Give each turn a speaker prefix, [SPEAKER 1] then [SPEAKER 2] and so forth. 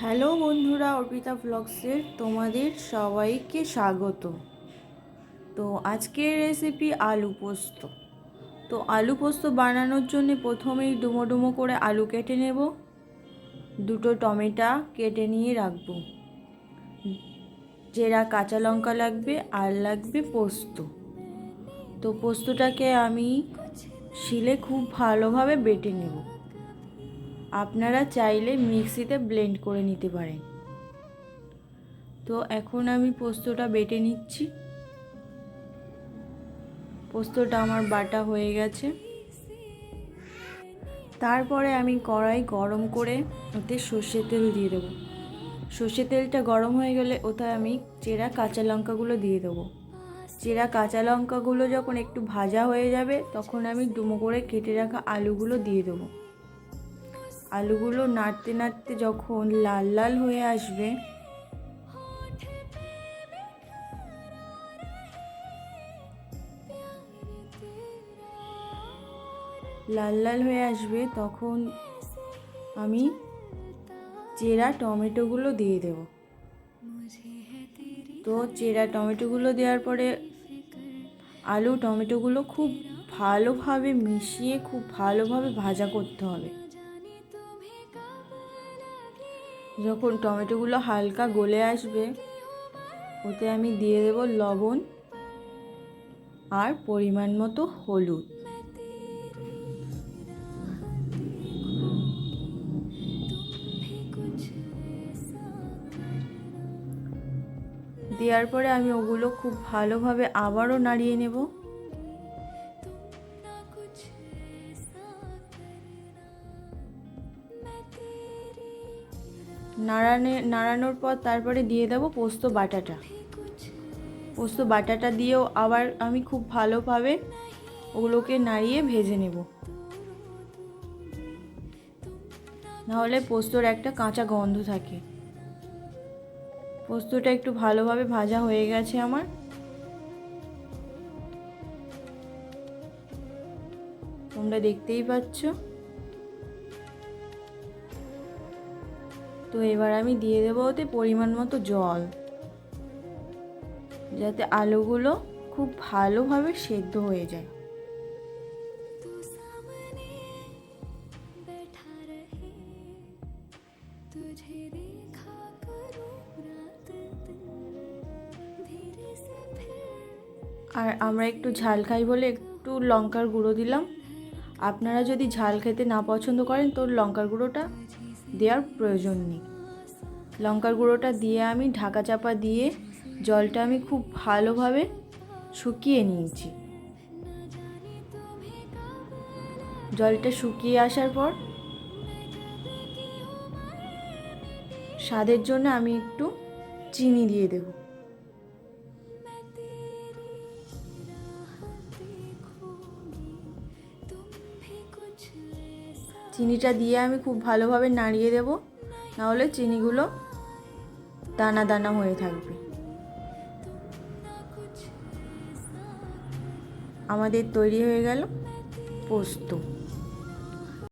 [SPEAKER 1] Hello বন্ধুরা, অর্পিতা ব্লগসের তোমাদের সবাইকে স্বাগত। তো আজকের রেসিপি আলু পোস্ত। তো আলু পোস্ত বানানোর জন্য প্রথমেই ডুমো ডুমো করে আলু কেটে নেব। দুটো টমেটো কেটে নিয়ে রাখব। যেরা কাঁচা লঙ্কা লাগবে আর লাগবে পোস্ত। তো পোস্তটাকে আমি শিলে খুব ভালোভাবে বেটে নেব। আপনারা চাইলে মিক্সিতে ব্লেন্ড করে নিতে পারেন। তো এখন আমি পোস্তটা বেটে নিচ্ছি। পোস্তটা আমার বাটা হয়ে গেছে। তারপরে আমি কড়াই গরম করে ওতে সর্ষের তেল দিয়ে দেবো। সর্ষের তেলটা গরম হয়ে গেলে ওতে আমি চেরা কাঁচা লঙ্কাগুলো দিয়ে দেবো। চেরা কাঁচা লঙ্কাগুলো যখন একটু ভাজা হয়ে যাবে, তখন আমি ডুমো করে কেটে রাখা আলুগুলো দিয়ে দেবো। আলুগুলো নাড়তে নাড়তে যখন লাল লাল হয়ে আসবে, লাল লাল হয়ে আসবে, তখন আমি চেরা টমেটোগুলো দিয়ে দেব। তো চেরা টমেটোগুলো দেওয়ার পরে আলু টমেটোগুলো খুব ভালোভাবে মিশিয়ে, খুব ভালোভাবে ভাজা করতে হবে। যখন টমেটোগুলো হালকা গলে আসবে, ওতে আমি দিয়ে দেব লবণ আর পরিমাণ মতো হলুদ। দেওয়ার পরে আমি ওগুলো খুব ভালোভাবে আবারও নাড়িয়ে নেব। নাড়ানে, নাড়ানোর পর তারপরে দিয়ে দেবো পোস্ত বাটাটা। পোস্ত বাটাটা দিয়েও আবার আমি খুব ভালোভাবে ওগুলোকে নাড়িয়ে ভেজে নেব। নাহলে পোস্তর একটা কাঁচা গন্ধ থাকে। পোস্তটা একটু ভালোভাবে ভাজা হয়ে গেছে আমার। তোমরা দেখতেই পাচ্ছ। তো এবার আমি দিয়ে দেবো ওতে পরিমাণ মতো জল। যাতে আলুগুলো খুব ভালোভাবে সেদ্ধ হয়ে যায়। আর আমরা একটু ঝাল খাই বলে একটু লঙ্কার গুঁড়ো দিলাম। আপনারা যদি ঝাল খেতে না পছন্দ করেন তো লঙ্কার গুঁড়োটা দেওয়ার প্রয়োজন নেই। লঙ্কার গুঁড়োটা দিয়ে আমি ঢাকা চাপা দিয়ে জলটা আমি খুব ভালোভাবে শুকিয়ে নিয়েছি। জলটা শুকিয়ে আসার পর স্বাদের জন্য আমি একটু চিনি দিয়ে দেব। চিনিটা দিয়ে আমি খুব ভালোভাবে নাড়িয়ে দেব। নাহলে চিনিগুলো দানা দানা হয়ে থাকবে। আমাদের তৈরি হয়ে গেল পোস্ত।